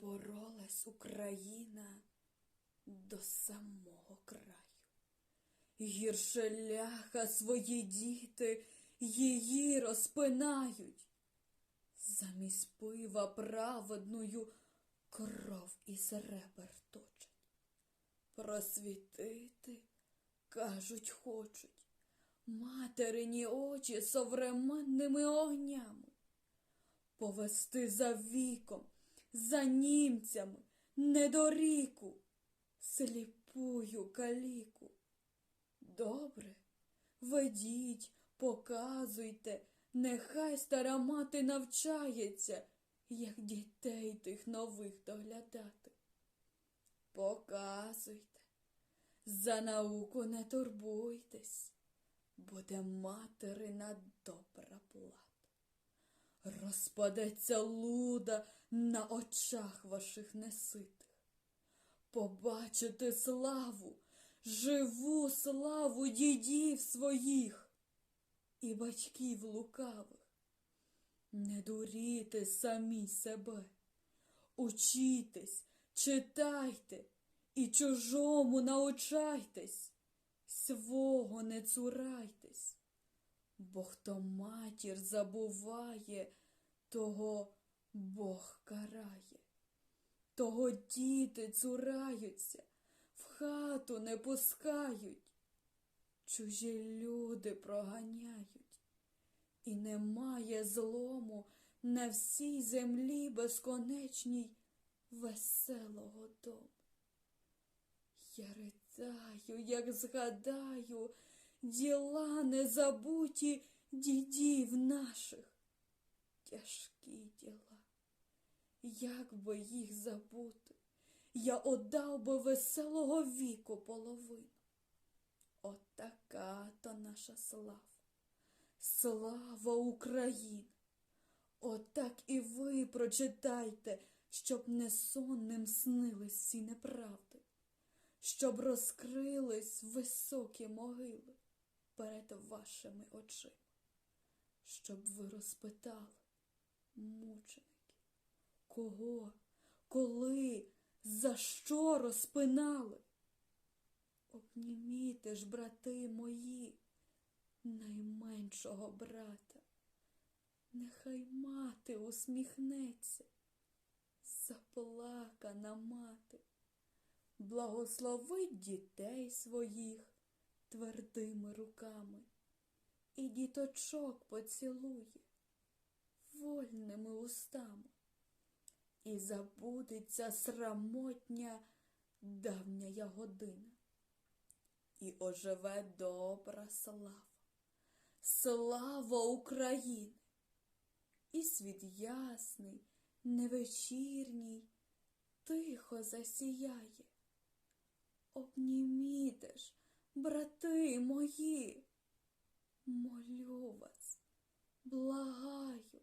Доборолась Україна до самого краю. Гірше ляха свої діти її розпинають. Замість пива праведною кров із ребер точать. Просвітити, кажуть, хочуть, материні очі современними огнями, повести за віком, за німцями, недоріку, сліпую каліку. Добре, ведіть, показуйте, нехай стара мати навчається, як дітей тих нових доглядати. Показуйте, за науку не турбуйтесь, буде материна добра плата. Розпадеться луда на очах ваших неситих. Побачите славу, живу славу дідів своїх і батьків лукавих. Не дуріте самі себе, учітесь, читайте і чужому научайтесь, свого не цурайтесь, бо хто матір забуває, того Бог карає, того діти цураються, в хату не пускають, чужі люди проганяють, і немає злому на всій землі безконечній веселого дому. Я ридаю, як згадаю, діла незабуті дідів наших. Тяжкі діла, як би їх забути, я отдав би веселого віку половину. Отака то наша слава, слава України. Отак і ви прочитайте, щоб не сонним снились всі неправди, щоб розкрились високі могили перед вашими очима, щоб ви розпитали, мученики, кого, коли, за що розпинали? Обніміте ж, брати мої, найменшого брата. Нехай мати усміхнеться, заплакана мати, благословить дітей своїх твердими руками і діточок поцілує вольними устами, і забудеться срамотня давня година, і оживе добра слава, слава України! І світ ясний, невечірній, тихо засіяє. Обніміте ж, брати мої, молю вас, благаю,